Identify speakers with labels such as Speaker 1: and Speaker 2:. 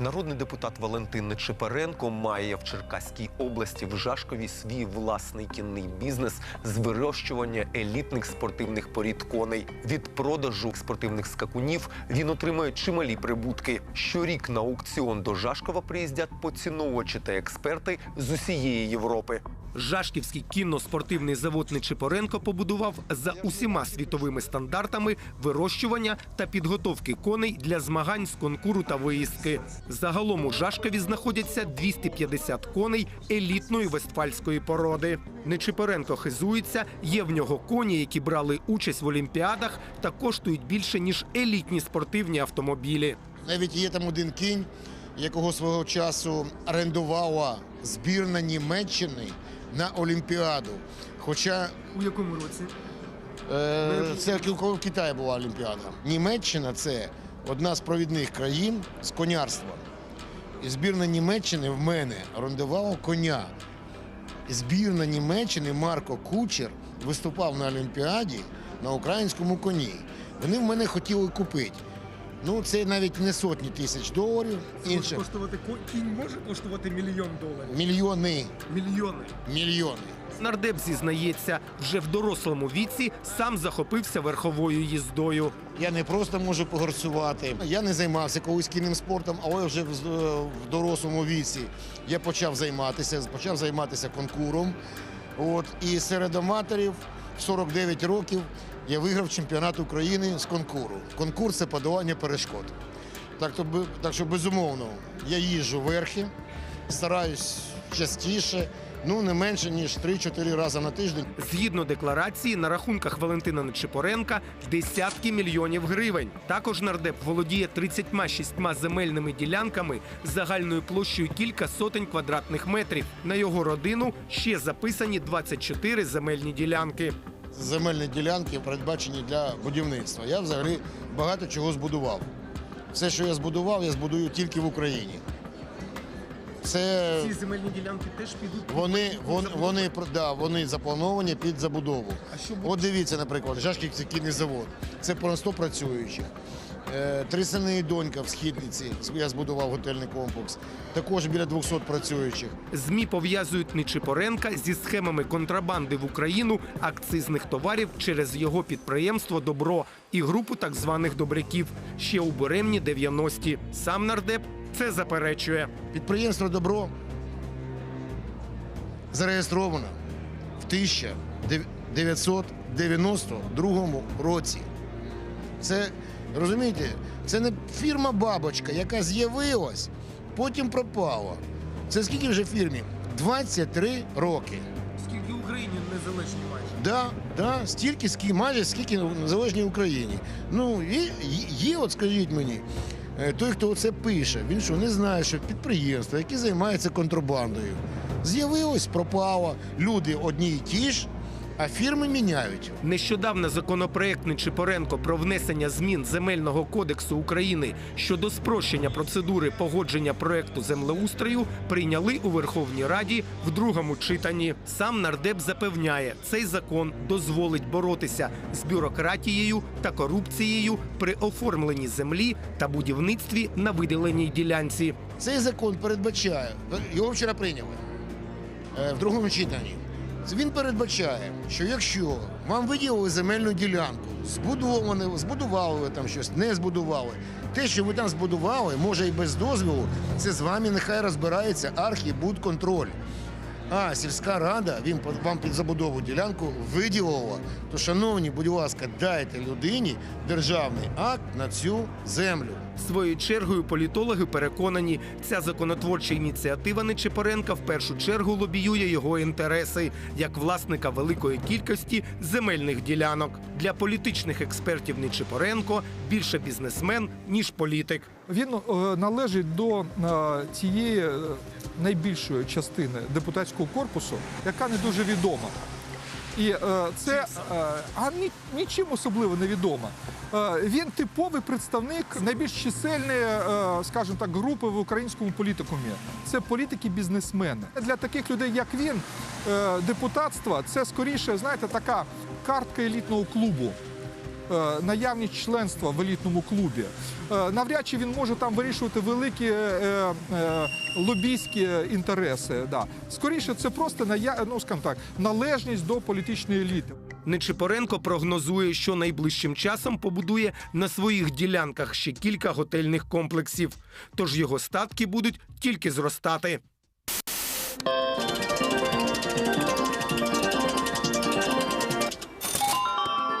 Speaker 1: Народний депутат Валентин Нечипаренко має в Черкаській області в Жашкові свій власний кінний бізнес з вирощування елітних спортивних порід коней. Від продажу спортивних скакунів він отримує чималі прибутки. Щорік на аукціон до Жашкова приїздять поціновувачі та експерти з усієї Європи. Жашківський кінно-спортивний завод Нечипоренко побудував за усіма світовими стандартами вирощування та підготовки коней для змагань з конкуру та виїздки. Загалом у Жашкові знаходяться 250 коней елітної вестфальської породи. Нечипоренко хизується, є в нього коні, які брали участь в олімпіадах та коштують більше ніж елітні спортивні автомобілі.
Speaker 2: Навіть є там один кінь, якого свого часу орендувала збірна Німеччини на Олімпіаду. Хоча
Speaker 3: У якому році?
Speaker 2: е, це коли в Китаї була Олімпіада. Німеччина це одна з провідних країн з конярства. І збірна Німеччини в мене орендувала коня. Збірна Німеччини Марко Кучер виступав на Олімпіаді на українському коні. Вони в мене хотіли купити. Ну, це навіть не сотні тисяч доларів. Інше
Speaker 3: Коштувати ко- кінь може коштувати мільйон доларів.
Speaker 2: мільйони,
Speaker 3: Мільйони.
Speaker 2: мільйони.
Speaker 1: Нардеп зізнається, вже в дорослому віці сам захопився верховою їздою.
Speaker 2: Я не просто можу погорцювати. Я не займався колись кінним спортом, але вже в, в дорослому віці я почав займатися, почав займатися конкуром. От, і серед аматорів в 49 років я виграв чемпіонат України з конкуру. Конкурс це подолання перешкод. Так, то, так що, безумовно, я їжджу верхи, стараюсь частіше, ну не менше, ніж 3-4 рази на тиждень.
Speaker 1: Згідно декларації, на рахунках Валентина Нечипоренка десятки мільйонів гривень. Також нардеп володіє 36 земельними ділянками загальною площею кілька сотень квадратних метрів. На його родину ще записані 24 земельні ділянки.
Speaker 2: Земельні ділянки передбачені для будівництва. Я взагалі багато чого збудував. Все, що я збудував, я збудую тільки в Україні. Це
Speaker 3: Ці земельні ділянки теж підуть. під-
Speaker 2: вони,
Speaker 3: під
Speaker 2: вони,
Speaker 3: забудову.
Speaker 2: вони, про- да, вони заплановані під забудову.
Speaker 3: А що буде?
Speaker 2: От дивіться, наприклад, Жашківський кінний завод. Це понад 100 працюючих. Е, Три сини і донька в східниці. Я збудував готельний комплекс. Також біля 200 працюючих.
Speaker 1: ЗМІ пов'язують Нечипоренка зі схемами контрабанди в Україну акцизних товарів через його підприємство Добро і групу так званих добряків ще у буремні 90-ті. Сам нардеп це заперечує.
Speaker 2: Підприємство Добро зареєстровано в 1992 році. Це, розумієте, це не фірма Бабочка, яка з'явилась, потім пропала. Це скільки вже фірмі? 23 роки.
Speaker 3: Скільки в Україні незалежні майже.
Speaker 2: Да, да, стільки, скільки, майже скільки в незалежній Україні. Ну, є, є, от скажіть мені, той, хто це пише, він що не знає, що підприємство, яке займається контрабандою, з'явилось, пропало. Люди одні й ті ж, а фірми міняють.
Speaker 1: Нещодавно законопроект Нечипоренко про внесення змін земельного кодексу України щодо спрощення процедури погодження проекту землеустрою прийняли у Верховній Раді в другому читанні. Сам нардеп запевняє, цей закон дозволить боротися з бюрократією та корупцією при оформленні землі та будівництві на виділеній ділянці.
Speaker 2: Цей закон передбачає, його вчора прийняли е, в другому читанні. Він передбачає, що якщо вам виділили земельну ділянку, збудоване, збудували ви там щось, не збудували. Те, що ви там збудували, може і без дозволу, це з вами нехай розбирається архібудконтроль. А сільська рада він по- вам під забудову ділянку виділила. То, шановні, будь ласка, дайте людині державний акт на цю землю.
Speaker 1: Своєю чергою політологи переконані, ця законотворча ініціатива Нечипоренка в першу чергу лобіює його інтереси як власника великої кількості земельних ділянок. Для політичних експертів Нечипоренко більше бізнесмен ніж політик.
Speaker 4: Він е, належить до е, тієї е, найбільшої частини депутатського корпусу, яка не дуже відома. І е, це е, а ні, нічим особливо не відома. Е, він типовий представник найбільш чисельної, скажімо так, групи в українському політикумі. Це політики-бізнесмени. Для таких людей, як він, депутатство це скоріше, знаєте, така картка елітного клубу. Е, наявність членства в елітному клубі. Е, Навряд чи він може там вирішувати великі е, лобійські інтереси. Да. Скоріше, це просто ну, скажімо так, належність до політичної еліти.
Speaker 1: Нечипоренко прогнозує, що найближчим часом побудує на своїх ділянках ще кілька готельних комплексів. Тож його статки будуть тільки зростати.